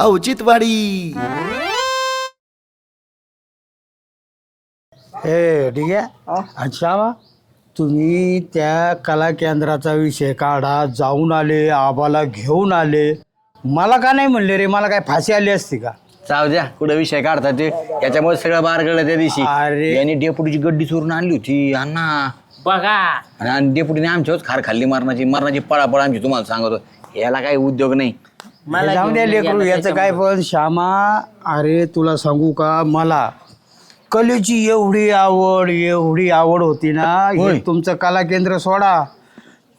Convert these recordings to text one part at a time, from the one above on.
औचित्यवाडी। हे ठीक आहे अच्छा वा तुम्ही त्या कला केंद्राचा विषय काढा जाऊन आले आबाला घेऊन आले. मला का नाही म्हणले रे? मला काय फाशी आली असती का? जाऊ द्या कुठं विषय काढतात ते? याच्यामुळे सगळं बार गळलं त्या दिवशी. अरे. यांनी डेपुटीची गड्डी चोरून आणली होती अण्णा. बघा. आणि डेपुटीने आमच्याच खार खाल्ली मरणाची. मरणाची पळापळ आमची तुम्हाला सांगतो. याला काही उद्योग नाही. मला जाऊन द्या घेऊन लेकरू गेला याचं काय पण श्यामा अरे तुला सांगू का? मला कलेची एवढी आवड एवढी आवड होती ना हे तुमचं कला केंद्र सोडा.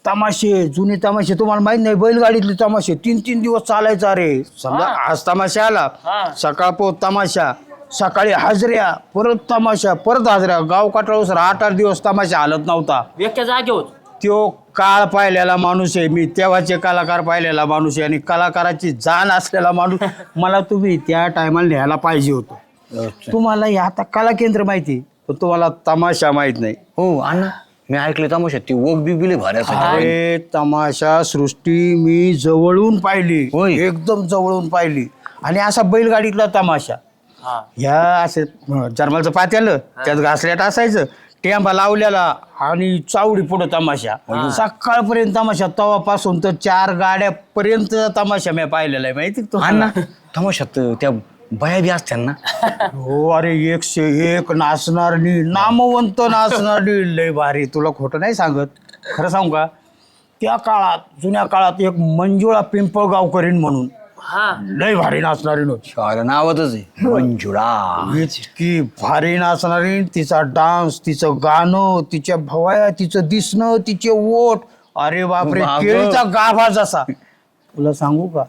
तमाशे जुने तमाशे तुम्हाला माहीत नाही बैलगाडीतले तमाशे तीन तीन दिवस चालायचा रे समजा आज तमाशा आला सकाळ पोत तमाशा सकाळी हाजऱ्या परत तमाशा परत हाजऱ्या. गाव काटाळूसर आठ आठ दिवस तमाशा हालत नव्हता. एका जागेवर. तो काळ पाहिलेला माणूस आहे. मी तेव्हाचे कलाकार पाहिलेला माणूस आहे आणि कलाकाराची जाण असलेला माणूस मला तुम्ही त्या टायमाला न्यायला पाहिजे होतं. तुम्हाला हे आता कला केंद्र माहिती पण तुम्हाला तमाशा माहीत नाही. हो अण्णा मी ऐकले तमाशा. ती ओग बी बिले भारी असायची. अरे तमाशा सृष्टी मी जवळून पाहिली. एकदम जवळून पाहिली. आणि असा बैलगाडीतला तमाशा. ह्या असे जर्मलचं पात्यालं त्यात घासल्यात असायचं. टेंबा लावलेला आणि चावडी पुढं तमाशा. सकाळपर्यंत तमाशा तवापासून तर चार गाड्यापर्यंत तमाशा मी पाहिलेला आहे माहिती का अण्णा तुम्हाला? तमाशात त्या बया बी असत्या ना. हो अरे एकशे एक नाचणारी नामवंत नाचणारी लय भारी. तुला खोटं नाही सांगत? खरं सांगू का? त्या काळात जुन्या काळात एक मंजुळा पिंपळगावकरीण म्हणून हा. लय भारी नाचणारी नव्हती नावातच आहे. मंजुळा. इतकी भारी नाचणारी तिचा डान्स तिचं गाणं तिच्या भवाया तिचं दिसणं तिचे ओठ. अरे बापरे बाप. केळीचा गाभा जसा. तुला सांगू का?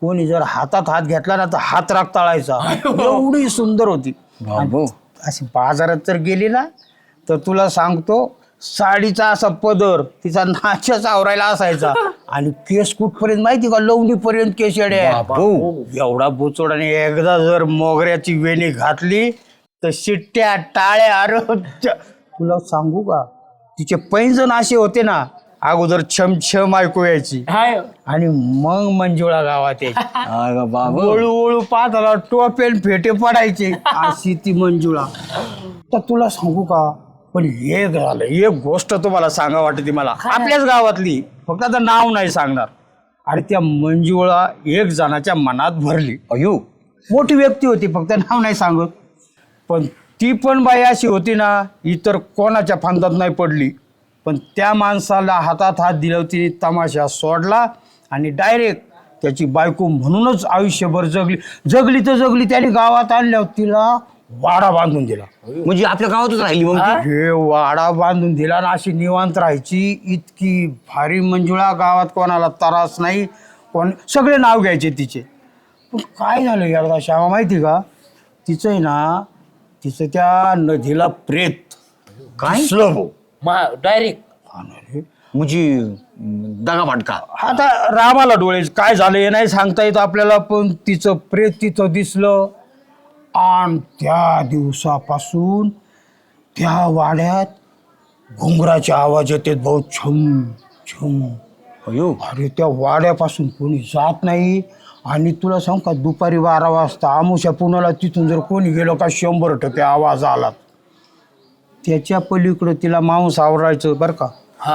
कोणी जर हातात हात घेतला ना तर हात राग तळायचा. एवढी सुंदर होती. बाबो. अशी बाजारात जर गेली ना तर तुला सांगतो साडीचा असा पदर तिचा नाचच आवरायला असायचा. आणि केस कुठपर्यंत माहिती का? लवणीपर्यंत केस येड्या. बाबो. एवढा बोचोडाने एकदा जर मोगऱ्याची वेणी घातली तर शिट्ट्या टाळ्या अरे त्या- तुला सांगू का? तिचे पैंजण असे होते ना अगोदर छम छम ऐकू यायची. हाय. आणि मग मंजुळा गावात वळू वळू पाहताना टोपेल फेटे पडायचे. अशी ती मंजुळा. तर तुला सांगू का पण एक झालं एक गोष्ट तुम्हाला सांगा वाटते मला. आपल्याच गावातली फक्त आता नाव नाही सांगणार. आणि त्या मंजुळा एक जणाच्या मनात भरली. अयो. मोठी व्यक्ती होती फक्त नाव नाही सांगत. पण ती पण बाई अशी होती ना इतर कोणाच्या फांदात नाही पडली. पण त्या माणसाला हातात हात दिला तिने तमाशा सोडला आणि डायरेक्ट त्याची बायको म्हणूनच आयुष्यभर जगली. जगली तर जगली त्याने गावात आणल्यावर तिला वाडा बांधून दिला. म्हणजे आपल्या गावातच राहिली मग ती? हे वाडा बांधून दिला ना अशी निवांत राहायची. इतकी भारी मंजुळा गावात कोणाला त्रास नाही. कोण सगळे नाव घ्यायचे तिचे. पण काय झालं एकदा श्यामा माहिती का? तिचं आहे ना तिचं त्या नदीला प्रेत. काय? दिसलं भाऊ. डायरेक्ट म्हणजे दगा फाटका. आता रामाला डोळे काय झालं हे नाही सांगता येत आपल्याला पण तिचं प्रेत तिथं दिसलं. आणि त्या दिवसापासून त्या वाड्यात घुंगराचे आवाज येतात भाऊ. छम छम. अयो. अरे त्या वाड्यापासून कोणी जात नाही. आणि तुला सांग का दुपारी बारा वाजता आमुषा पुण्याला तिथून जर कोणी गेलो का शंभर टक्के आवाज आला. त्याच्या पलीकडं तिला मांस आवरायचं बरं का.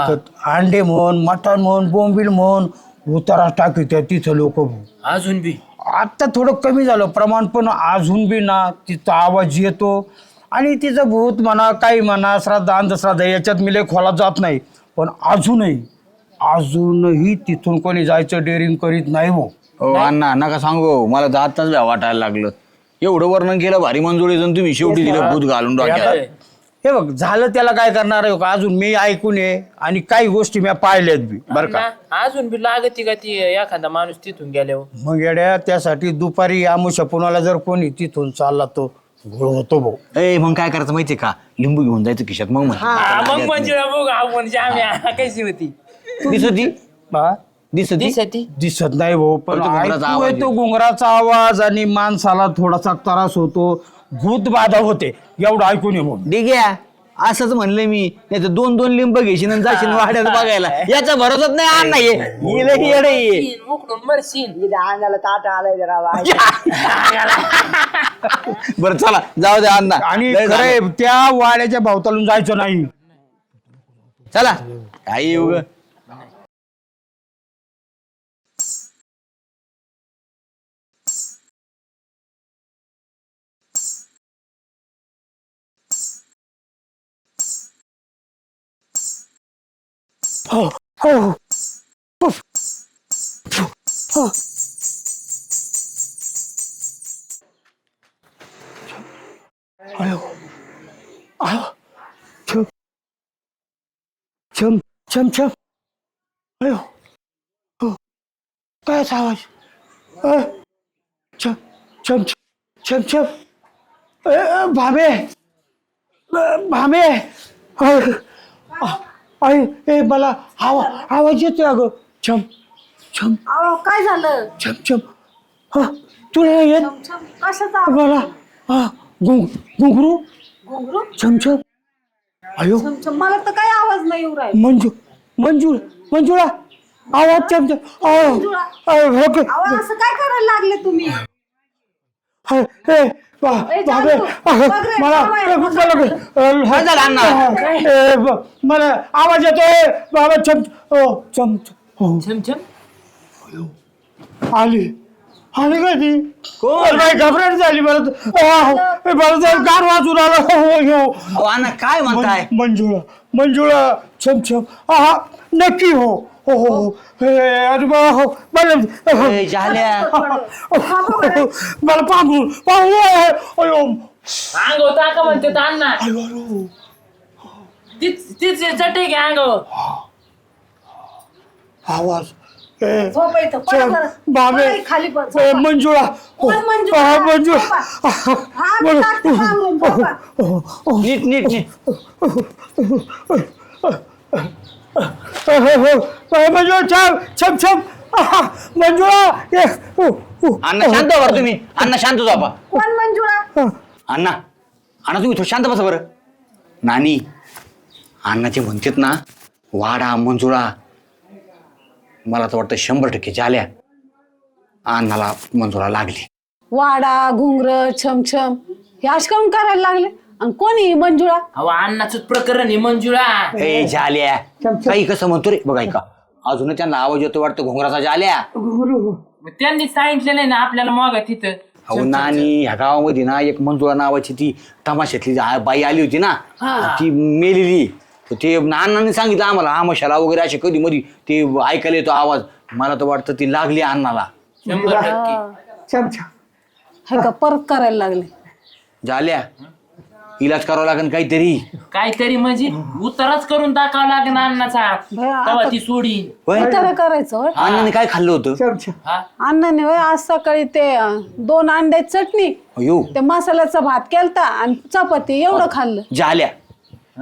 तर अंडे म्हण मटण म्हण बोंबील म्हण उतारा टाकी त्या तिथं लोक. अजून बी. आत्ता थोडं कमी झालं. प्रमाण पण अजून बी ना तिचा आवाज येतो. आणि तिचं भूत म्हणा काही म्हणा श्राद्ध अंधश्राद्ध याच्यात मी लय खोलात जात नाही. पण अजूनही अजूनही तिथून कोणी जायचं डेअरिंग करीत नाही हो. हो अण्णा नका सांगू मला भ्या वाटायला लागलं. एवढं वर्णन केलं भारी मंजुळीचं तुम्ही शेवटी दिलं भूत घालून डोक्यात. हे बघ झालं त्याला काय करणार आहे? का अजून मी ऐकून ये आणि काही गोष्टी मी पाहिल्यात बी बरं का? ना, अजून बी लागती का ती? एखादा माणूस तिथून गेल्यावर. मग येड्या त्यासाठी दुपारी आमुषा पुण्याला जर कोणी तिथून चालला तो घोळ होतो भाऊ. ए मग काय करायचं माहितीये का? लिंबू घेऊन जायचं खिशात मग हा, म्हणतो मग म्हणजे बघ आपण जाम्या कशी होती? दिसत? ती हा? दिसत? ती दिसती? दिसत नाही भाऊ पण फक्त घुंगराचा ऐकू आवाज येतो घुंगराचा आवाज आणि माणसाला थोडासा त्रास होतो. भूत बाधा होते. एवढं ऐकून ये ठीक आहे असंच म्हणले मी. नाही तर दोन दोन लिंब घेशील आणि जाशील वाड्यात बघायला. याचा भरोसाच नाही अण्णा ये येडे येडे उकडून इथं अंगाला ताट आलाय जरा. बरं चला. जाऊ दे अण्णा. आणि लय झालं. खरंय त्या वाड्याच्या भावतालून जायचं नाही. चला. काही येऊ ग छम छम छम अयो हो काय असा आवाज अ, छम छम छम छम अ, अ, भामे अ, भामे अ, अ, अय, ए मला आवा आवाज येतोय अगं. छम छम. अहो काय झालं? छम छम. हा तुला नाही येत? छमछम कशाचा मला हा गुंग गुंगरू? घुंगरू छम छम. अयो. छमछम मला तर काही आवाज नाही येऊ राहिला. मंजू मंजूळ मंजुळा. आवाज चमचा मंजुळा. ओके. अहो असं काय करायला लागले तुम्ही? ए मला मला मला आवाज येतोय. बाबा चम ओ चम हो. छमछम आली. आली का ती? कोण? काय घबराट झाली मला ए, मला तर गार वाजून आला हो, हो. काय म्हणताय? मंजुळा मंजुळा छम छम आहा नक्की हो. हो हो हो. ए, अरे बा हो मला ए, झाल्या मला पांघरू पांघरू अयो. अंग होता का म्हणते तर अण्णा अयो अयो. तीच तीच चटे घ्या अंगावर आवाज. ए झोप येतं. पळ छम, बरं. बाबे. पळ खाली पळ, झोपा. ए, मंजुळा? हा, मंजुळा. झोपा. हा, मी टाकते पांघरून, झोपा. नीट. नीट नीट. मंजुळा छम छम छम मंजुळा. अण्णा शांत व्हा बरं तुम्ही. अण्णा शांत झोपा कोण मंजुळा? अण्णा अण्णा तुम्ही थोडं शांत बसा बरं. नानी अण्णाचे म्हणतात ना वाडा मंजुळा मला तर वाटतं शंभर टक्के झाल्या अण्णाला मंजुळा लागली. वाडा घुंगर छमछम हे अशकावून करायला लागले? आणि कोणी ही मंजुळा? अहो अण्णाच प्रकरण आहे मंजुळा. ए झाल्या काही कसं म्हणतो रे? बघा ऐका. अजून त्यांना आवाज येतो वाटतं घोंगराचा झाल्या मग त्यांनी सांगितलं नाही ना आपल्याला मग तिथं. अहो नानी ह्या गावामध्ये ना एक मंजुळा नावाची ती तमाशातली बाई आली होती ना. ती मेलेली. तर ते अण्णाने सांगितलं आम्हाला आमशाला वगैरे असे कधी मधी ते ऐकायला येतो आवाज. मला तर वाटतं ती लागली अण्णाला. शंभर टक्के. हे. का परत करायला लागले. झाल्या इलाज करावा लागेल काहीतरी. काहीतरी म्हणजे उतारच करून टाकावं लागेल अण्णाचा. भया, तेव्हा ती सोडी. होय? तर करायचं होय? अण्णाने काय खाल्लं होतं? हा? अण्णाने होय आज सकाळी ते अं, दोन अंड्याची चटणी अयो. ते मसाल्याचा भात केलता आणि चपाती एवढं खाल्लं. झाल्या.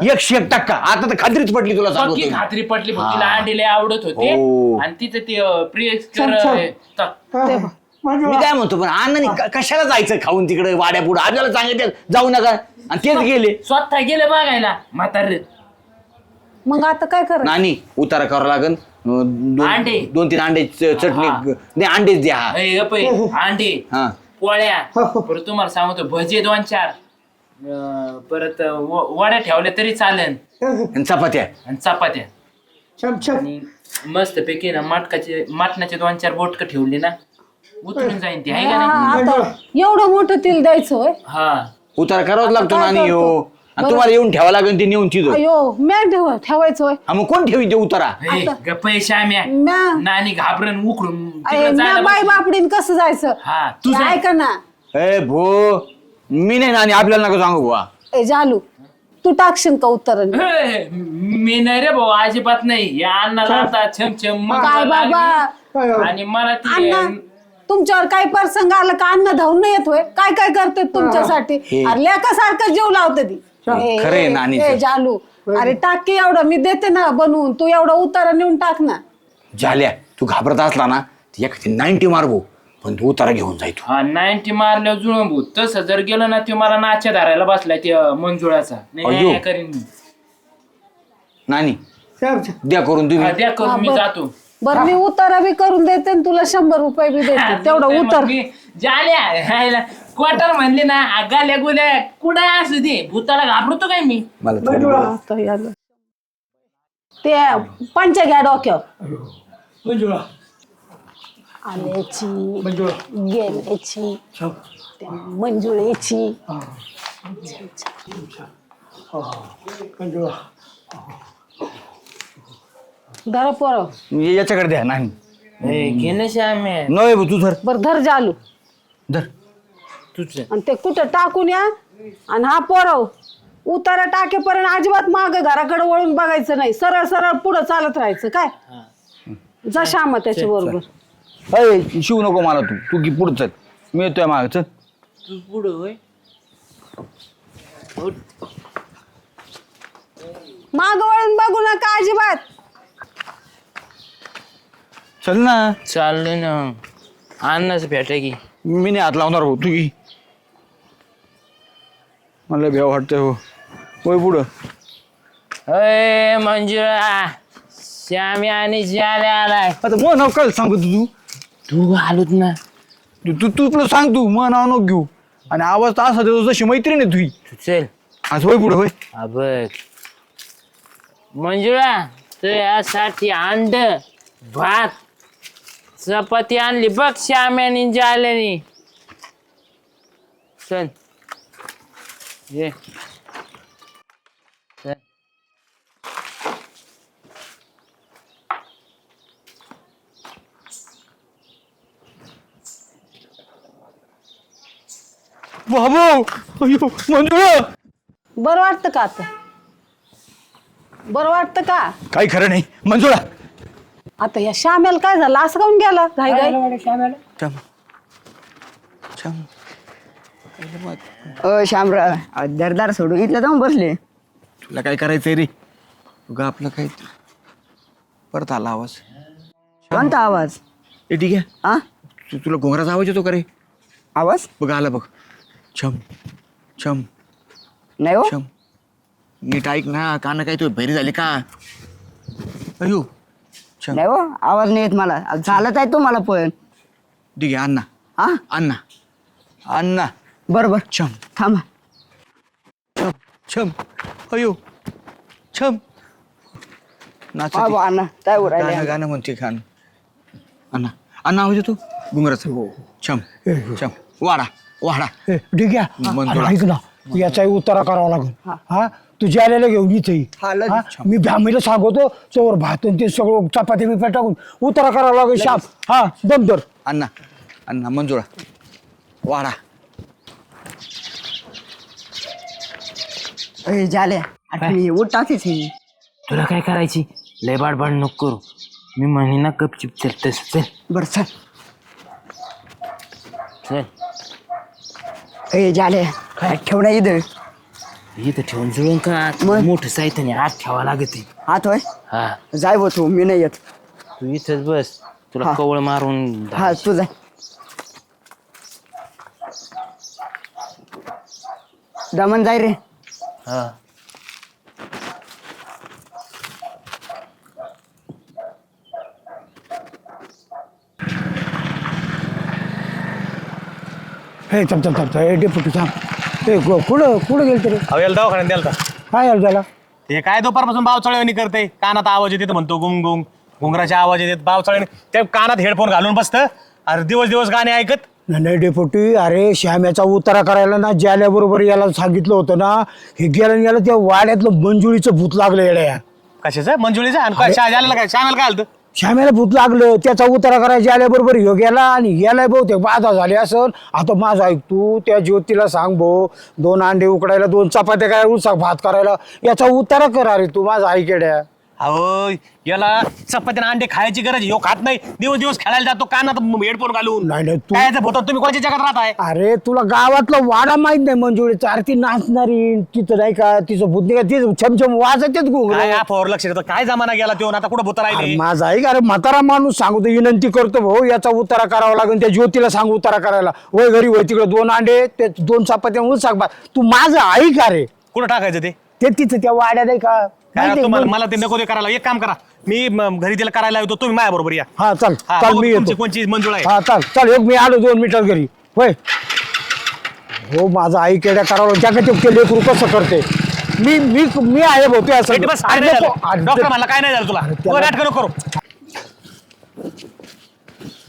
एकशे एक टक्का. आता तर खात्रीच पडली तुला सांगतो पक्की मी. खात्री पटली बघ तिला अंडीले आवडत होते. हो. आणि तिचं ते ते बघ. मी काय म्हणतो पण अण्णाने क- कशाला जायचं खाऊन तिकडे वाड्या पुढे? आपल्याला सांगितलं जाऊ नका. आणि तेच गेले. स्वतः गेले बघायला म्हातार. मग आता काय करायचं? नानी उतारा करावा अं, दोन अंडे. दोन तीन अंडे च- चटणी हा. नाही अंडेच द्या. हा. अंडे हा. पोळ्या. परत तुम्हाला सांगतो भजे दोन चार. अं, परत व- वड्या ठेवल्या तरी चालेल. आणि चपात्या. आणि चपात्या. आणि मस्त पैकी ना मटकाचे मटणाचे दोन चार बोटक ठेवले ना. उतरून जाईन ती आहे का नाही? हा, आता एवढं मोठं तिल द्यायचं होय? हा. उतारा करावाच लागतो काय नानी हो? आणि तुम्हाला येऊन ठेवा लागेल ते नेऊन तिथं. अयो म्या ठेव ठेवायचं होय. हा मग कोण ठेवी ते उतारा? हे, ग पैसे आम्ही म्या नानी घाबरून तिकडं म्या जायला बाई बसली. बापडीन कसं जायचं? हा तू ऐका ना. ए भो मी नाही नानी आपल्याला नका सांगू बुवा. ए जालू तू टाकशील का उत्तर हे, मी नाही रे भाऊ अजिबात नाही. या अन्नाला आता छमछम काय बाबा? लागली. आणि मला ती अण्णा तुमच्यावर काही प्रसंग आला का अन्न धावून नाही येत होय? काय काय करते तुमच्यासाठी? हे. अरे लेकासारखं जीव लावते ती. खरं आहे नानीचं. जालू. अरे टाक की एवढं मी देते ना बनवून. तू एवढा उतारा नेऊन टाक ना. झाल्या. तू घाबरत असला ना ती एखादी नाईन्टी मारबो पण तू उतारा घेऊन जाय तू. हा नाईन्टी मारल्यावर जुळून भूत तसं जर गेलं ना ते मला नाच्या धरायला बसलाय ते मंजुळाचा. नाही, अय्यो. नाही करीन मी. नानी द्या करून हा, तुम्ही द्या करून मी. जातो. बरं मी उतारा बी करून देते आणि तुला शंभर रुपये बी देते. तेवढं उतर. जाल्या हायला, क्वार्टर म्हणले ना आ, गाल्या गुल्या कुठं असू दे भूताला घाबरतो काय मी? मला थोडं- आता यालं. ते पंच घ्या डोक्यावर. आल्याची गेल्याची त्या मंजुळेची. धरा पोरं. याच्याकडे द्या नाही. ए, घे ना श्याम्या नव्हे भाऊ, तू धर. बरं धर जालू. धर. तुझं आणि ते कुठं टाकून या? आणि हा पोरव उतारा टाकेपर्यंत अजिबात माग घराकडे वळून बघायचं नाही. सरळ सरळ पुढं चालत राहायचं काय? जा श्यामा त्याच्या बरोबर. अय शिव नको मला तू. तू की पुढं चल. मी येतोय माग चल. तू पुढं होय. माग वळून बघू नका अजिबात. चल ना. चाललोय ना. अन्नच भेटा की. मी नाही हात लावणार भाऊ तू की मला भेव वाटतंय हो होय पुढं. अय मंजुळा. श्याम्या आणि जाल्या आलाय. आता मग नाव काय सांगू तू तू? आलोत ना. तू तू तू तुला सांग तू मग नाव नको घेऊ. आणि आवाज तर असा देतो जशी मैत्रीण आहे तुझी तू चल. आज होय पुढं होय हा बघ. मंजुळा तुझ्यासाठी अंड भात चपाती आणली बघ श्याम्यानी जाल्यानी चल ये चल बाबू अयो मंजुळा बरं वाटतं का आता बरं वाटतं का काही खरं नाही मंजुळा आता या श्यामेला काय झालं? असं काऊन गेला. घाई घाई. चम चम अ शामराव दरदार सोडून इथलं जाऊन बसले. तुला काय करायचंय रे? तुला आपलं काय? परत आला आवाज. कोणता आवाज? ए ठीक आहे. हा तू तुला घोंगराचा आवाज येतो का रे? आवाज? बघ आला बघ. छम छम नाही हो. छम नीट ऐक ना कान काय तू भैरी झाली का? अयो. नाही हो आवाज नाही येत मला. झालंच आहे तुम्हाला पण. ठीक आहे अण्णा. हा? अण्णा. अण्णा. बरोबर. छम थांबा. छम छम अयो. छम नाच अण्णा काय गाणं उरायले गाणं म्हणते खान. अण्णा. अण्णा आवाज येतो? घुंगराचा छम छम वाडा. वाडा. ए, ठीक आहे मंजुळा. ऐक ना याचाही उतारा करावा लागेल. हा. तू ज्याला घेऊन इथे ये. हा, लगेच. हा? मी भ्यामीला सांगतो चोर भात आणि ते सगळं चपाती बिपाती टाकून उतारा करावा लागेल शाप. हा दम दर अण्णा अण्णा मंजुळा. वाडा. आठवणी टाकीच ही तुला काय करायची? लय बाडबाड नको करू. मी म्हणे ना गपचिप चल तस चल. बरं चल. चल. ए झाले काय ठेवण्या इथं? इथं ठेवून जुळून का? मग? मोठं साहित्याने आत ठेवा लागत हात होय? हा. जाय बो तू मी नाही येत. तू इथंच बस. तुला हा. कवळ मारून हा तू जाय दमन जाय रे. हा. हे थांब थांब थांब. ए डेपुटी थांब. गो- कुठं कुठं गेलं तरी अहो याला दवाखान्यात द्याल काय झालं? त्याला ते काय दुपारपासून बावचाळणी करते. कानात आवाज येते म्हणतो गुंग गुंग. घुंगराचे आवाज येतात बावचाळणी ते कानात हेडफोन घालून बसतं. अरे दिवस दिवस गाणे ऐकत. नाही, नाही डेपुटी अरे श्याम्याचा उतारा करायला ना ज्याल्याबरोबर याला सांगितलं होतं ना हे गेलं आणि याला त्या वाड्यातलं मंजुळीचं भूत लागलं येड्या कशाचं? मंजुळीचं? आणि काय काय शाळेला काय आलं श्याम्याला भूत लागलं त्याचा उतारा करायला आल्याबरोबर ह्यो गेला आणि गेलाय ते बाधा झाले असं आता माझं ऐक तू त्या ज्योतीला सांग भाऊ दोन अंडे उकडायला दोन चपात्या काय उसाक भात करायला याचा उतारा करा रे तू माझा ऐकेड्या अहो याला चपात्याने अंडे खायची गरज ह्यो खात नाही. दिवस दिवस खेळायला जातो. कानात हेडफोन घालून. नाही, नाही, तू- काय याचं भोतात तुम्ही कोणाच्या जगात राहताय? अरे तुला गावातलं वाडा माहीत नाही मंजुळीचं अरे ती नाचणारी तिथं नाही का तिचं बुद्धी का तिचं छमछम वाजतेच घुंगरू काय आफावर लक्ष देतो. काय जमाना गेला तो? आता कुठं भूत अरे राहिले माझा ऐक अरे म्हातारा माणूस सांगतो विनंती करतो भाऊ याचा उतारा करावा लागेल. त्या ज्योतीला सांग उतारा करायला. वय घरी वय तिकडे दोन अंडे ते दोन चपात्या सांग तू माझं ऐक अरे कुठं टाकायचं ते? ते तिथं त्या वाड्या नाही का? काय माहिती तुम्हाला? मला ते नको ते करायला. एक काम करा. मी म, घरी तिला करायला येतो तुम्ही माझ्या बरोबर या. हा चल. हा, चल बघू मी तुमची येतो. कोणची मंजूळ आहे. हा चल. चल एक मी आलो दोन मिनिटात घरी. होय. हो माझा आई केड्या करावं. ते लेकरू कसं करते? मी मी मी आहे भाऊ ते असं बस काय नाही झालं. डॉक्टर म्हणला काय नाही झालं तुला? तू नाटकं नको करू.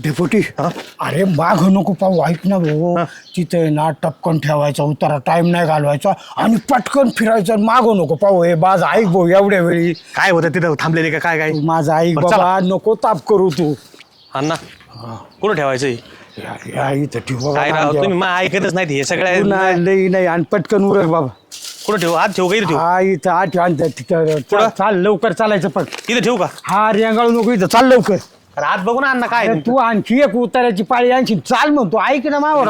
डेपुटी अरे माग नको पाहू ऐक ना भाऊ. तिथे ना टपकन ठेवायचा उतारा टाइम नाही घालवायचा आणि पटकन फिरायचं माग नको पाहू. हे बाज ऐक भाऊ एवढ्या वेळी. काय होतं तिथं? थांबलेले का काय काय? माझा ऐक बरं, चला. बाबा नको ताप करू तू. अण्णा कुठं ठेवायचं या- या इथं ठेव बाबा काय राव. तुम्ही मा ऐकतच नाही हे तू सगळ्या नाही. लई नाही आणि पटकन उरक बाबा. कुठं ठेवू? आज ठेवू का इथं ठेवू? हा इथं आठ आणि तिथं पुढं? चाल लवकर चालायचं पण इथं ठेवू का? हा रेंगाळू नको इथं चाल लवकर. अरे आज बघू ना अण्णा काय अरे तू आणखी एक उताराची पाळी आणखी चाल म्हणतो. ऐक ना मावर.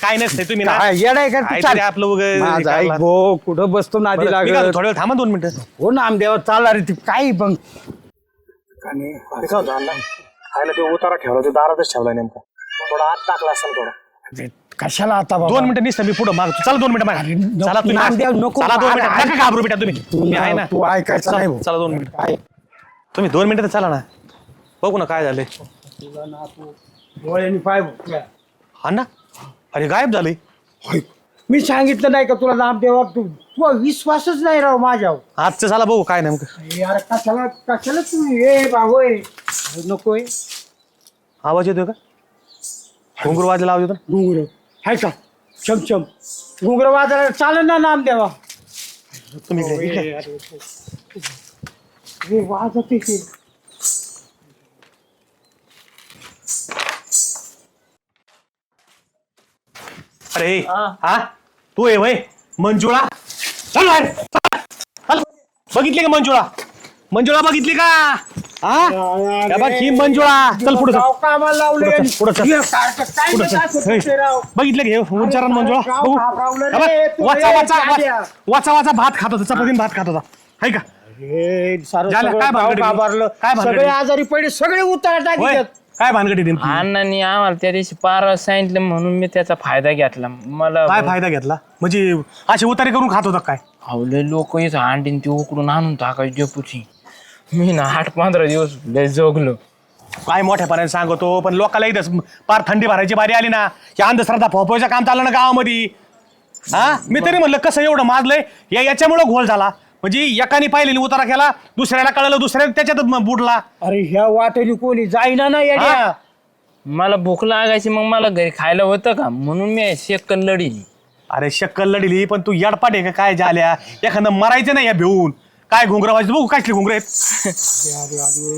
काय नसतंय तुम्ही ना. येडाय का तू काहीतरी चाल. आपलं उगाच माझा हे ऐक करला. भो कुठं बसतो नादी बरं, लागत. म्हणतो, थोड्या वेळ थांबा दोन मिनिटं. हो ना आमदेवा चाल अरे ती काही पण खायला ते उतारा ठेवला ते दारातच ठेवला नेमका. थोडा आत टाकला असेल थोडा. ते कशाला आता बाबा? दोन मिनिटं निसतं मी पुढे मागतो. चला दोन मिनिटं माग. नको, चला तुम्ही नामदेव, नको. चला दोन अरे, मिनिटं. ऐक. नका घाबरू बेटा तुम्ही. तू मी आहे ना. तू ऐकायचं नाही भाऊ. चला दोन मिनिटं. काय तुम्ही दोन मिनिटं तर चला ना. बघू ना काय झालंय. डोळ्यांनी पाय भुकल्या. अण्णा अरे गायब झाले. मी सांगितलं नाही का तुला नामदेवा तू तुला विश्वासच नाही राव माझ्यावर. आजचं चला बघू काय नेमकं. यार कशाला कशाला तू ये बाबोय. नकोय. आवाज येतोय का? घुंगरू वाजला आवाज येतो ना? घुंगर. हाय का? चमचम घुंगर वाजायला चालेल ना नामदेवा. तुम्ही इकडे- इकडे. हे वाजते ते अरे हा. तू आहे वय. मंजुळा. चल बाहेर. चल. चल. बघितली का मंजुळा? मंजुळा बघितली का? हा? या बघ ही मंजुळा. चल पुढे गाव कामाला लावले पुढं चल, पुढं चल. हे सारखं काय पुढं नाही चल. दाखवत ते राव. बघितलं उच्चारण मंजुळा? बघू. घाबरवलं हा बघ, रे, तू वाचा रे, वाचा. वाचा. वाचा वाचा भात खात होता. चपातीन भात खात होता. हाय का? हे सारं झालं, सगळं काय गाव? घाबरलं. काय भानगडी? सगळे आजारी पडले सगळे उतार होय. काय भानगडी नेमकी? अण्णांनी आम्हाला त्या दिवशी पार सांगितलं म्हणून मी त्याचा फायदा घेतला. मला काय फायदा घेतला? म्हणजे अशी उतारी करून खात होता काय? आवले लोक इथं अंडीन ती उकडून आणून टाकायची जपूची मी ना आठ पंधरा दिवस लय जोगलो. काय मोठ्यापणाने सांगतो पण लोकांना इथं पार थंडी भरायची बारी आली ना या अंधश्रद्धा फोफोचं काम चाललं ना गावामध्ये. हा? मी तरी म्हणलं कसं एवढं माजलंय? या याच्यामुळं घोळ झाला. म्हणजे एकाने पाहिलेली उतारा केला दुसऱ्याला कळलं दुसऱ्या त्याच्यात म- बुडला. अरे ह्या वाटेने कोणी जाईना ना येड्या? मला भूक लागायची मग मला घरी खायला होतं का? म्हणून मी शेकन लढी अरे शक्कल लढली पण तू यडपाट आहे का काय झाल्या? एखादं मरायचं नाही या भिवून काय घुंगरं वाजली बघू कसली घुंगर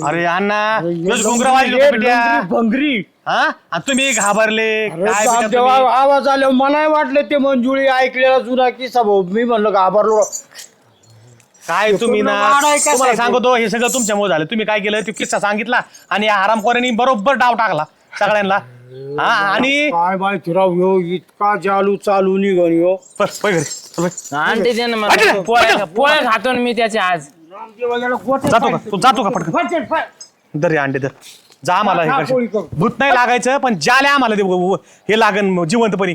अरे अण्णा तुझं घुंगरं वाजली बेट्या. भंगरी. हा? आणि तुम्ही घाबरले. अरे काय बाप बेटा देवा, तुम्ही? आवाज आल्यावर मला वाटलं ते मंजुळी ऐकलेला जुना किस्सा भाऊ. मी म्हणलं घाबरलो. काय तुम्ही ना? तुम्हाला? सांगतो हे सगळं तुमच्यामुळे झालं. तुम्ही काय केलं? ते किस्सा सांगितला आणि या हरामखोरांनी बरोबर डाव टाकला सगळ्यांना. हा आणि काय माहिती राव यो इतका जालू चालू निघन यो. बस, पळ घरी, चल बाई. अंडे दे ना हट रे, मला पोळ्या खातो ना मी त्याचे आज. जातो का? तू जातो का पटकन? दर हे अंडे दर. जा आम्हाला हे करशील. भूत नाही लागायचं पण ज्याला आम्हाला ते व- व- हे लागन जिवंतपणी.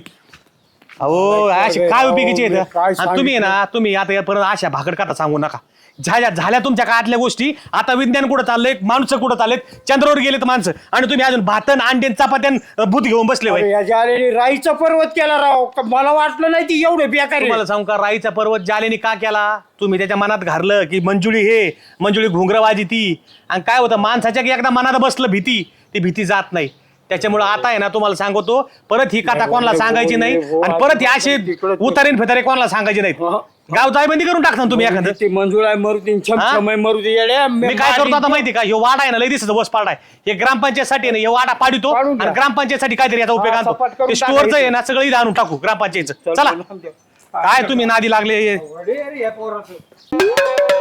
अहो असे काय उपयोगीचे आहेत काय आणि तुम्ही ना तुम्ही आता या परत अशा भाकड काटा सांगू नका. झाल्या झाल्या तुमच्या काळातल्या गोष्टी. आता विज्ञान कुठं चाललंय? माणसं कुठं चाललेत? चंद्रावर गेलेत माणसं. आणि तुम्ही अजून भातन अंडेन चपात्यान भूत घेऊन बसले होय. या जालेने राईचा पर्वत केला राव. क- मला वाटलं नाही ती एवढे बेकार आहे. तुम्हाला सांगू का राईचा पर्वत जालेने का केला? तुम्ही त्याच्या मनात घारलं की मंजुळी हे मंजुळी घुंगरवाजी ती. आणि काय होतं माणसाच्या एकदा मनात बसलं भीती ती भीती जात नाही. त्याच्यामुळे आता आहे ना तुम्हाला सांगतो परत ही कथा कोणाला सांगायची नाही आणि परत ही अशी उतारीन फितारे कोणाला सांगायची नाहीत. गाव जायबंदी करून टाकता ना तुम्ही एखादं? ते मंजूर आहे हा? मरुदी येड्या मी काय करतो आता माहिती का? हे वाडा आहे ना लय दिसत बस पाडा आहे. हे ग्रामपंचायतसाठी आहे ना हे वाडा पाडितो पाडून. आणि ग्रामपंचायतसाठी काहीतरी याचा उपयोग हा, आणतो करून ते स्टोअरचं आहे. ना सगळं इथं आणून टाकू ग्रामपंचायतचं. चला काय तुम्ही नादी लागले पोराचं.